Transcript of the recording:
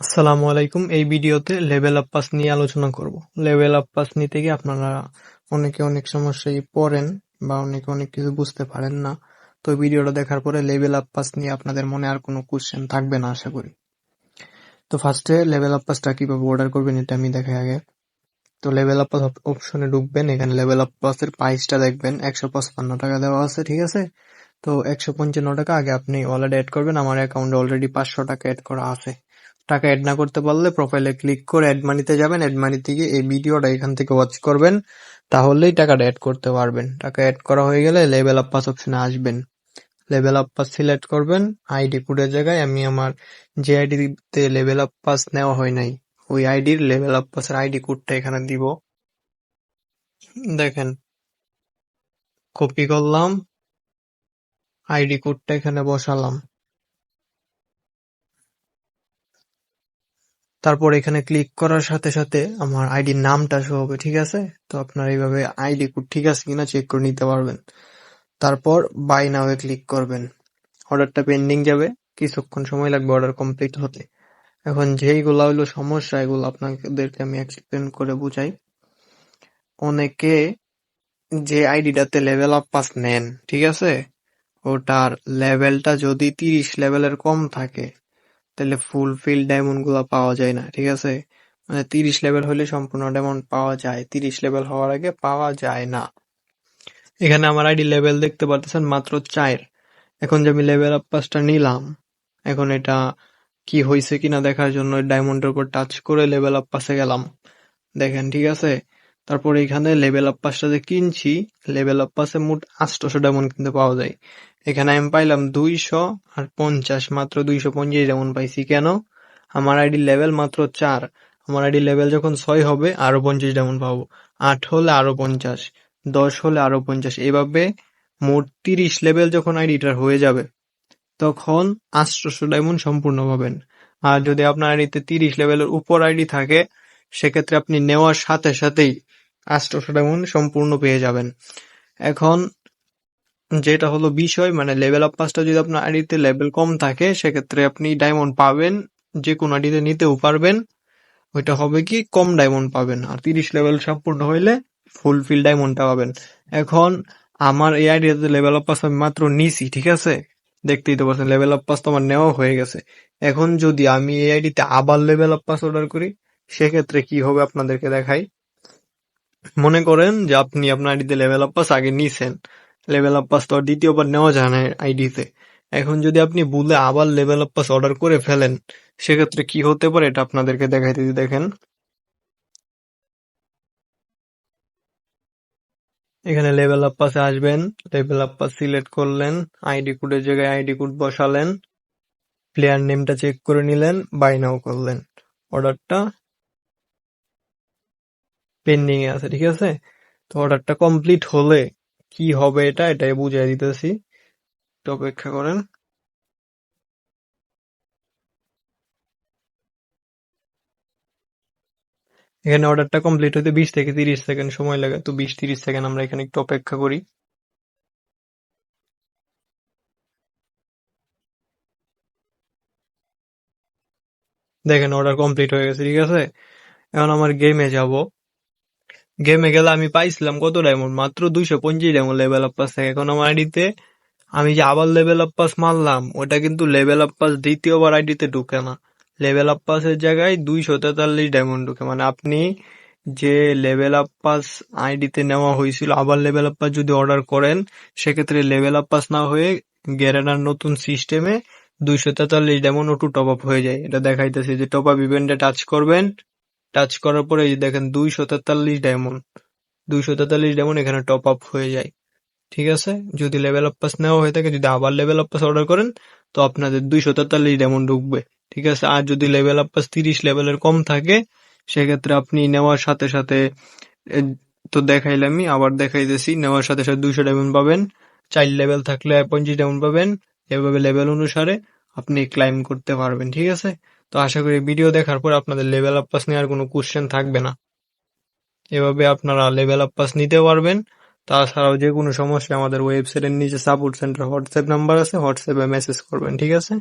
আসসালামু আলাইকুম। এই ভিডিওতে লেভেল আপ পাস নিয়ে আলোচনা করব। লেভেল আপ পাস নিতে গিয়ে আপনারা অনেকে অনেক সমস্যায় পড়েন বা অনেকে অনেক কিছু বুঝতে পারেন না। তো ভিডিওটা দেখার পরে লেভেল আপ পাস নিয়ে আপনাদের মনে আর কোনো কোশ্চেন থাকবে না, আশা করি। তো ফার্স্টে লেভেল আপ পাসটা কীভাবে অর্ডার করবেন এটা আমি দেখাই আগে। তো লেভেল আপ পাস অপশনে ঢুকবেন, এখানে লেভেল আপ পাসের প্রাইসটা দেখবেন। একশো পঁচপান্ন টাকা দেওয়া আছে, ঠিক আছে? তো একশো পঞ্চান্ন টাকা আগে আপনি অলরেডি অ্যাড করবেন। আমার অ্যাকাউন্টে অলরেডি পাঁচশো টাকা অ্যাড করা আছে। টাকা অ্যাড না করতে পারলে প্রোফাইলে ক্লিক করে অ্যাড মানিতে যাবেন। অ্যাড মানি থেকে এই ভিডিওটা এখান থেকে ওয়াচ করবেন। তাহলেই টাকাটা অ্যাড করতে পারবেন। টাকা অ্যাড করা হয়ে গেলে লেভেল আপ পাস অপশনে আসবেন। লেভেল আপ পাস সিলেক্ট করবেন। আইডি কোডের জায়গায় আমি আমার যে আইডিতে লেভেল আপ পাস নেওয়া হয় নাই, ওই আইডির লেভেল আপ পাসের আইডি কোডটা এখানে দিব। দেখেন কপি করলাম। আইডি কোডটা এখানে বসালাম। তারপর এখানে ক্লিক করার সাথে সাথে আমার আইডির নামটা শো হবে, ঠিক আছে? তো আপনার এইভাবে আইডি কোড ঠিক আছে কিনা চেক করে নিতে পারবেন। তারপর বাই নাওয়ে ক্লিক করবেন। অর্ডারটা পেন্ডিং যাবে, কিছুক্ষণ সময় লাগবে অর্ডার কমপ্লিট হতে। এখন যেইগুলা হইল সমস্যা, এগুলো আপনাদেরকে আমি এক্সপ্লেন করে বুঝাই। অনেকে যে আইডিটাতে লেভেল আপ পাস নেন, ঠিক আছে? ওটার লেভেলটা যদি তিরিশ লেভেলের কম থাকে তাহলে ফুলফিল ডায়মন্ডগুলা পাওয়া যায় না, ঠিক আছে? মানে তিরিশ লেভেল হলে সম্পূর্ণ ডায়মন্ড পাওয়া যায়, তিরিশ লেভেল হওয়ার আগে পাওয়া যায় না। এখানে আমার আইডি লেভেল দেখতে পারতেছেন মাত্র চার। এখন যে আমি লেভেল আপ পাসটা নিলাম, এখন এটা কি হয়েছে কিনা দেখার জন্য ডায়মন্ডের উপর টাচ করে লেভেল আপ পাসে গেলাম। দেখেন, ঠিক আছে? তারপর এখানে লেভেল আপ পাসটা যে কিনছি লেভেল আপ পাসে মোট আটশোশো ডায়মন্ড কিনতে পাওয়া যায়। এখানে আমি পাইলাম দুইশো আর পঞ্চাশ, মাত্র দুইশো পঞ্চাশ ডায়মন্ড পাইছি। কেন? আমার আইডি লেভেল মাত্র চার। আমার আইডি লেভেল যখন ছয় হবে, আরও পঞ্চাশ ডায়মন্ড পাবো। আট হলে আরও পঞ্চাশ, দশ হলে আরও পঞ্চাশ। এভাবে মোট তিরিশ লেভেল যখন আইডিটার হয়ে যাবে, তখন আটশোশো ডায়মন্ড সম্পূর্ণ পাবেন। আর যদি আপনার আইডিতে তিরিশ লেভেলের উপর আইডি থাকে, সেক্ষেত্রে আপনি নেওয়ার সাথে সাথেই ডায়মন্ড সম্পূর্ণ পেয়ে যাবেন। এখন যেটা হলো বিষয় মানে লেভেল আপ পাসটা যদি আপনার আইডিতে লেভেল কম থাকে, সেক্ষেত্রে আপনি ডায়মন্ড পাবেন যে কোনো আইডিতে নিতেও পারবেন। ওইটা হবে কি, কম ডায়মন্ড পাবেন, আর তিরিশ লেভেল সম্পূর্ণ হইলে ফুলফিল ডায়মন্ডটা পাবেন। এখন আমার এই আইডিয়াতে লেভেল আপ পাস আমি মাত্র নিছি, ঠিক আছে? দেখতেই তো পারছেন লেভেল আপ পাস তো আমার নেওয়া হয়ে গেছে। এখন যদি আমি এই আইডিতে আবার লেভেল আপ পাস অর্ডার করি, সেক্ষেত্রে কি হবে আপনাদেরকে দেখাই। মনে করেন যে আপনি আপনার আইডিতে লেভেল আপ পাস আগে নিছেন। লেভেল আপ পাস তো আর দ্বিতীয়বার নেওয়া যায় না আইডিতে। এখন যদি আপনি ভুলে আবার লেভেল আপ পাস অর্ডার করে ফেলেন, সেক্ষেত্রে কি হতে পারে এটা আপনাদেরকে দেখাইতে দেখেন। এখানে লেভেল আপ পাসে আসবেন লেভেল আপ পাস সিলেক্ট করলেন, আইডি কোডের জায়গায় আইডি কোড বসালেন প্লেয়ার নেমটা চেক করে নিলেন বাই নাও করলেন। অর্ডারটা পেন্ডিং এ আছে, ঠিক আছে? তো অর্ডারটা কমপ্লিট হলে কি হবে এটা, এটাই বুঝাই দিতেছি। একটু অপেক্ষা করেন। এখানে অর্ডারটা কমপ্লিট হতে বিশ থেকে তিরিশ সেকেন্ড সময় লাগে। তো বিশ তিরিশ সেকেন্ড আমরা এখানে একটু অপেক্ষা করি। দেখেন অর্ডার কমপ্লিট হয়ে গেছে, ঠিক আছে? এখন আমার গেমে যাব। গেমে গেলে আমি পাইছিলাম কত ডায়মন্ড মাত্র দুইশো পঞ্চাশ ডায়মন্ড লেভেল আপ পাস থেকে। এখন আমার আইডিতে আমি যে আবার লেভেল আপ পাস মারলাম, ওটা কিন্তু লেভেল আপ পাস দ্বিতীয়বার আইডিতে ঢুকে না। লেভেল আপ পাসের জায়গায় দুইশো তেতাল্লিশ ডায়মন্ড ঢুকে। মানে আপনি যে লেভেল আপ পাস আইডিতে নেওয়া হয়েছিল, আবার লেভেল আপ পাস যদি অর্ডার করেন, সেক্ষেত্রে লেভেল আপ পাস না হয়ে গ্যারেনার নতুন সিস্টেমে দুইশো তেতাল্লিশ ডায়মন্ড ওটু টপ আপ হয়ে যায়। এটা দেখাইতেছে যে টপ আপ ইভেন্টে টাচ করবেন। টাচ করার পরে এই দেখেন দুইশো তেতাল্লিশ ডায়মন্ড দুইশো তেতাল্লিশ ডায়মন্ড এখানে টপ আপ হয়ে যায়। ঠিক আছে? যদি লেভেল আপ পাস নেওয়া হয়ে থাকে, যদি আবার লেভেল আপ পাস অর্ডার করেন, তো আপনাদের দুইশো তেতাল্লিশ ডায়মন্ড ঢুকবে। ঠিক আছে? আর যদি লেভেল আপ পাস তিরিশ লেভেলের কম থাকে, সেক্ষেত্রে আপনি নেওয়ার সাথে সাথে তো দেখাইলামই, আবার দেখাইতেছি, নেওয়ার সাথে সাথে দুইশো ডায়মন্ড পাবেন। চাইল্ড লেভেল থাকলে পঞ্চাশ ডায়মন্ড পাবেন। এভাবে লেভেল অনুসারে আপনি ক্লাইম করতে পারবেন। ঠিক আছে? তো আশা করি ভিডিও দেখার পর আপনাদের লেভেল আপ পাস নেওয়ার কোনো কোশ্চেন থাকবে না। এভাবে আপনারা লেভেল আপ পাস নিতে পারবেন। তাছাড়াও যে কোনো সমস্যা আমাদের ওয়েবসাইটের নিচে সাপোর্ট সেন্টার হোয়াটসঅ্যাপ নাম্বার আছে হোয়াটসঅ্যাপে মেসেজ করবেন, ঠিক আছে?